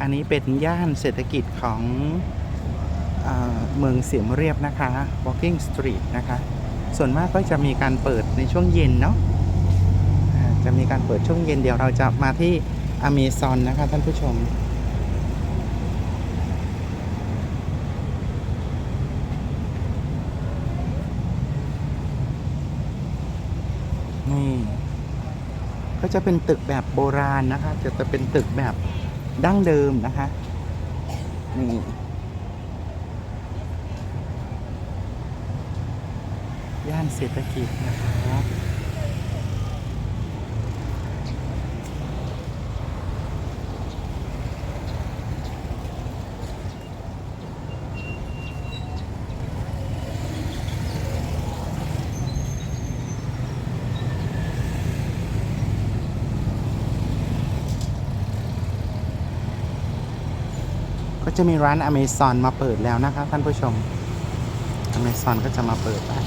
อันนี้เป็นย่านเศรษฐกิจของอเมืองเสียมเรียบนะคะ Walking Street นะคะ ส่วนมากก็จะมีการเปิดในช่วงเย็นเนาะจะมีการเปิดช่วงเย็นเดี๋ยวเราจะมาที่อเมซอนนะคะท่านผู้ชม นี่ ก็จะเป็นตึกแบบโบราณนะคะ จะจะเป็นตึกแบบ ดั้งเดิมนะคะนี่ย่านเศรษฐกิจนะคะ ก็จะมีร้านอเมซอนมาเปิดแล้วนะคะท่านผู้ชมอเมซอนก็จะมาเปิดแล้ว